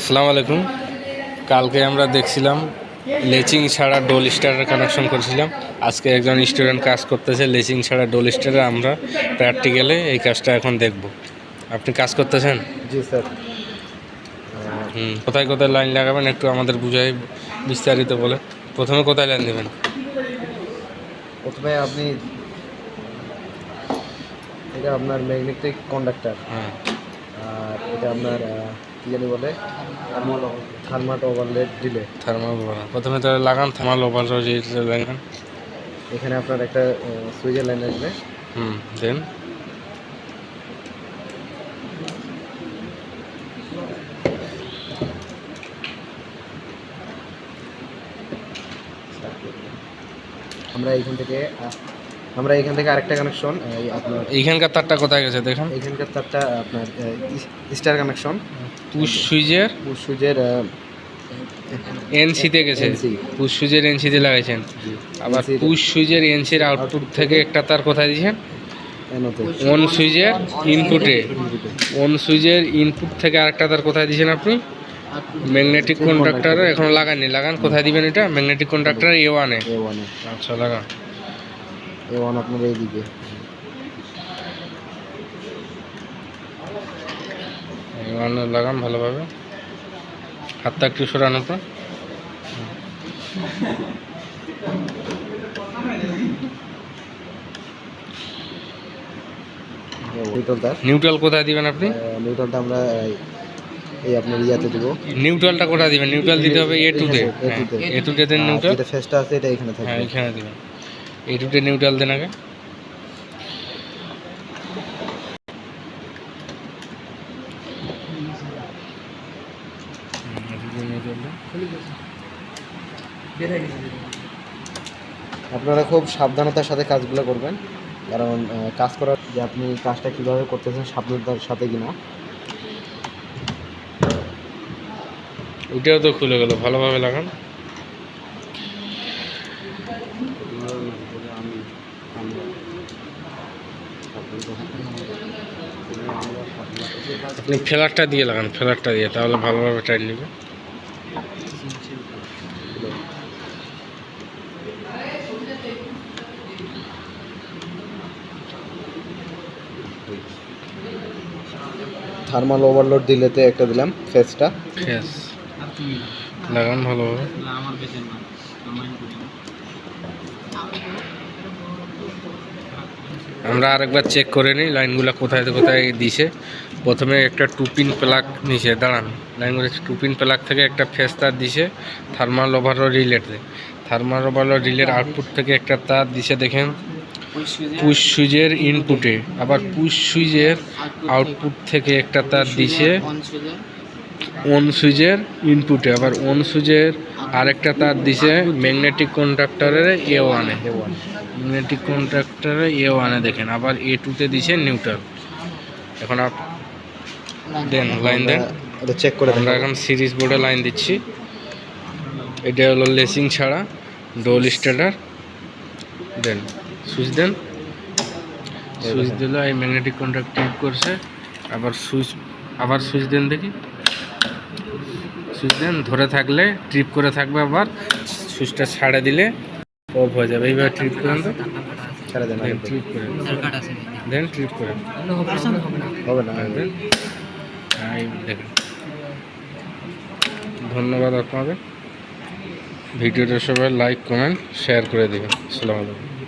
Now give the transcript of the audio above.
আসসালামু আলাইকুম। কালকে আমরা দেখছিলাম লেচিং ছাড়া ডোল স্টারের কানেকশন করেছিলাম। আজকে একজন স্টুডেন্ট কাজ করতেছে লেচিং ছাড়া ডোল স্টারে আমরা প্র্যাকটিক্যালে এই কাজটা এখন দেখব। আপনি কাজ করতেছেন? জি স্যার। হুম কোথায় কোথায় লাইন লাগাবেন একটু আমাদের বুঝাই বিস্তারিত বলে। প্রথমে কোথায় লাইন দেবেন? প্রথমে আপনি এটা আপনার ম্যাগনেটিক কন্ডাক্টর হ্যাঁ। আর এটা আপনার কি জানি বলে? থার্মাট ওভারলেট ডিলে থার্মাল প্রথমে তাহলে লাগান থার্মাল ওভার লাগান। এখানে আপনার একটা সুইচের লাইন আসবে। হুম দেন। আমরা এইখান থেকে আমরা এখান থেকে আরেকটা কানেকশন এই আপনার এইখানকার তারটা কোথায় গেছে দেখেন। এখানকার তারটা আপনার স্টার কানেকশন পুশ সুইচের সুইচের এনসিতে গেছে NC পুশ সুইচের এনসিতে লাগাইছেন। আবার পুশ সুইচের এনসির আউটপুট থেকে একটা তার কোথায় দিয়েছেন? অন সুইচের ইনপুটে। অন সুইচের ইনপুট থেকে আরেকটা তার কোথায় দিয়েছেন আপনি? ম্যাগনেটিক কন্ডাক্টরে। এখন লাগাননি। লাগান কোথায় দিবেন এটা? ম্যাগনেটিক কন্ডাক্টর এ ওয়ানে এ ওয়ানে আচ্ছা লাগান। এ ওয়ান আপনার এইদিকে। ওয়ানে লাগান ভালোভাবে। হাতটা একটু সরান আপনার নিউট্রাল কোথায় দিবেন আপনি? নিউট্রালটা আমরা এই- আপনার ইয়াতে দিব। নিউট্রালটা কোথায় দিবেন? নিউট্রাল দিতে হবে এ two-তে। A neutral. যেটা ফেসটা আছে এটা এখানে হ্যাঁ এখানে দিবেন। এ টুতে নিউট্রাল দেন আগে হুম, A2 তে neutral দেন। আপনারা খুব সাবধানতার সাথে কাজগুলো করবেন। কারণ কাজ করার যে আপনি কাজটা কীভাবে করতেছেন সাবধানতার সাথে কিনা। ওইটাও তো খুলে গেল ভালোভাবে লাগান। আপনি ফেলারটা দিয়ে লাগান ফেলারটা দিয়ে তাহলে ভালোভাবে টাইট নেবে। থার্মাল ওভারলোড দিলেতে একটা দিলাম ফেসটা ফেস লাগান ভালোভাবে। আমরা আরেকবার চেক করে নিই লাইনগুলো কোথায় কোথায় দিছে। প্রথমে একটা টুপিন প্লাগ নিচে দাঁড়ান। লাইনগুলো টুপিন প্লাক থেকে একটা ফেস তার দিছে থার্মাল ওভারলো রিলেটে থার্মাল ওভারলো রিলের আউটপুট থেকে একটা তার দিছে, দেখেন। পুশ সুইচের ইনপুটে আবার পুশ সুইচের আউটপুট থেকে একটা তার দিছে অন সুইচের ইনপুটে আবার অন সুইচের আরেকটা তার দিছে ম্যাগনেটিক কন্ডাক্টরের এ ওয়ানে ম্যাগনেটিক কন্ডাক্টরে এ ওয়ানে দেখেন। আবার এ টুতে দিছে নিউট্রাল এখন আপ দেন লাইন দেন। এটা চেক করে আমরা এখন সিরিজ বোর্ডে লাইন দিচ্ছি। এটা হলো লেসিং ছাড়া ডোল স্টেটার দেন। সুইচ দেন। সুইচ দিলে এই ম্যাগনেটিক কন্ট্যাক্ট টিপ করছে। আবার সুইচ আবার সুইচ দেন দেখি। সুইচ দেন ধরে থাকলে ট্রিপ করে থাকবে আবার। সুইচটা ছাড়ে দিলে অফ হয়ে যাবে। এইভাবে ট্রিপ করেন তো। ছেড়ে দেন ট্রিপ করে দেন ট্রিপ করে হবে না। দেন। দেখেন। ধন্যবাদ আপনাদের। ভিডিওটা সবাই লাইক কমেন্ট শেয়ার করে দেবেন। আসসালামু আলাইকুম।